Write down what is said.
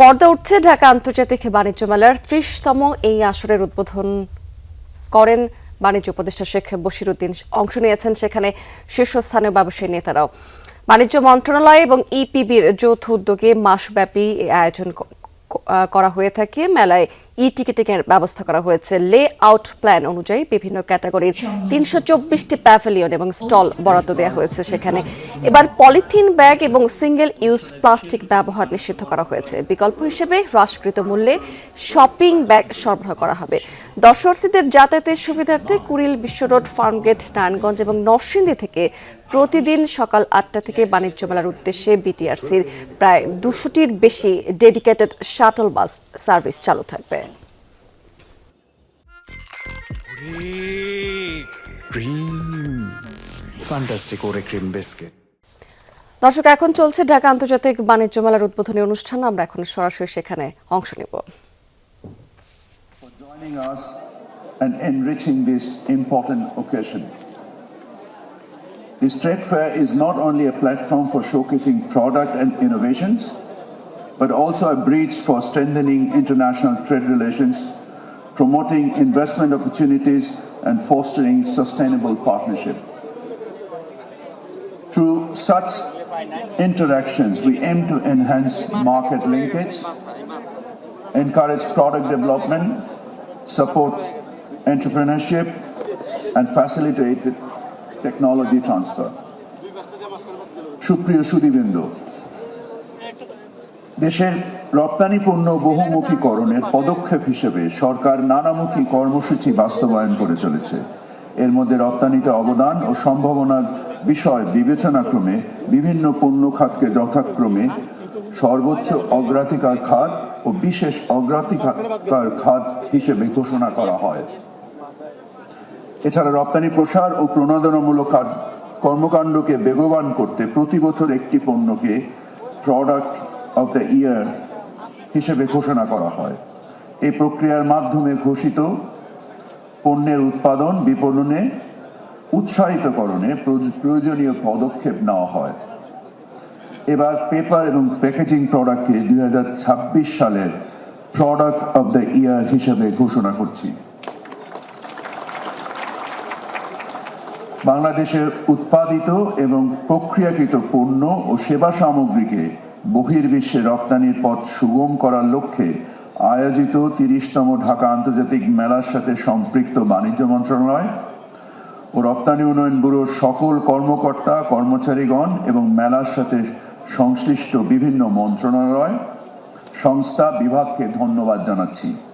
পর্দা উঠছে ঢাকা আন্তর্জাতিক বাণিজ্য মেলার ত্রিশতম এই আসরের উদ্বোধন করেন বাণিজ্য উপদেষ্টা শেখ বশিরুদ্দিন। অংশ নিয়েছেন সেখানে শীর্ষস্থানীয় ব্যবসায়ী নেতারাও। বাণিজ্য মন্ত্রণালয় এবং ইপিবির যৌথ উদ্যোগে মাসব্যাপী আয়োজন করা হয়ে থাকে। মেলায় ই টিকিটিংয়ের ব্যবস্থা করা হয়েছে। লে আউট প্ল্যান অনুযায়ী বিভিন্ন ক্যাটাগরির তিনশো চব্বিশটি প্যাভিলিয়ন এবং স্টল বরাদ্দ দেওয়া হয়েছে সেখানে। এবার পলিথিন ব্যাগ এবং সিঙ্গেল ইউজ প্লাস্টিক ব্যবহার নিষিদ্ধ করা হয়েছে। বিকল্প হিসেবে হ্রাসকৃত মূল্যে শপিং ব্যাগ সরবরাহ করা হবে। দর্শনার্থীদের যাতায়াতের সুবিধার্থে কুড়িল বিশ্ব রোড, ফার্মগেট, নারায়ণগঞ্জ এবং নরসিংদী থেকে প্রতিদিন সকাল আটটা থেকে বাণিজ্য মেলার উদ্দেশ্যে বিটিআরসির প্রায় দুশোটির বেশি ডেডিকেটেড শাটল বাস সার্ভিস চালু থাকবে ফ্যান্টাস্টিক ওরে ক্রিম বিস্কিট দর্শক এখন চলছে ঢাকা আন্তর্জাতিক বাণিজ্য মেলার উদ্বোধনী অনুষ্ঠান আমরা এখন সরাসরি সেখানে অংশ নেব for joining us and enriching this important occasion. This trade fair is not only a platform for showcasing product and innovations, but also a bridge for strengthening international trade relations, promoting investment opportunities, and fostering sustainable partnership. Through such interactions, we aim to enhance market linkage, encourage product development, support entrepreneurship, and facilitate technology transfer. সুপ্রিয় সুদীবৃন্দ দেশের রপ্তানি পণ্য বহুমুখীকরণের পদক্ষেপ হিসেবে সরকার নানামুখী কর্মসূচি বাস্তবায়ন করে চলেছে। এর মধ্যে রপ্তানিতে অবদান ও সম্ভাবনার বিষয় বিবেচনাক্রমে বিভিন্ন পণ্য খাতকে যথাক্রমে সর্বোচ্চ অগ্রাধিকার খাত ও বিশেষ অগ্রাধিকার খাত হিসেবে ঘোষণা করা হয়। এছাড়া রপ্তানি প্রসার ও প্রণোদনামূলক কর্মকাণ্ডকে বেগবান করতে প্রতি বছর একটি পণ্যকে প্রোডাক্ট অফ দ্য ইয়ার হিসেবে ঘোষণা করা হয়। এই প্রক্রিয়ার মাধ্যমে ঘোষিত পণ্যের উৎপাদন বিপণনে উৎসাহিতকরণে প্রয়োজ- প্রয়োজনীয় পদক্ষেপ নেওয়া হয়। এবার পেপার এবং প্যাকেজিং প্রোডাক্টকে দুই সালের প্রোডাক্ট অফ দ্য ইয়ার হিসেবে ঘোষণা করছি। বাংলাদেশের উৎপাদিত এবং প্রক্রিয়াকৃত পণ্য ও সেবা সামগ্রীকে বহির্বিশ্বে রপ্তানির পথ সুগম করার লক্ষ্যে আয়োজিত তিরিশতম ঢাকা আন্তর্জাতিক মেলার সাথে সম্পৃক্ত বাণিজ্য মন্ত্রণালয় ও রপ্তানি উন্নয়ন ব্যুরোর সকল কর্মকর্তা, কর্মচারীগণ এবং মেলার সাথে সংশ্লিষ্ট বিভিন্ন মন্ত্রণালয়, সংস্থা বিভাগকে ধন্যবাদ জানাচ্ছি।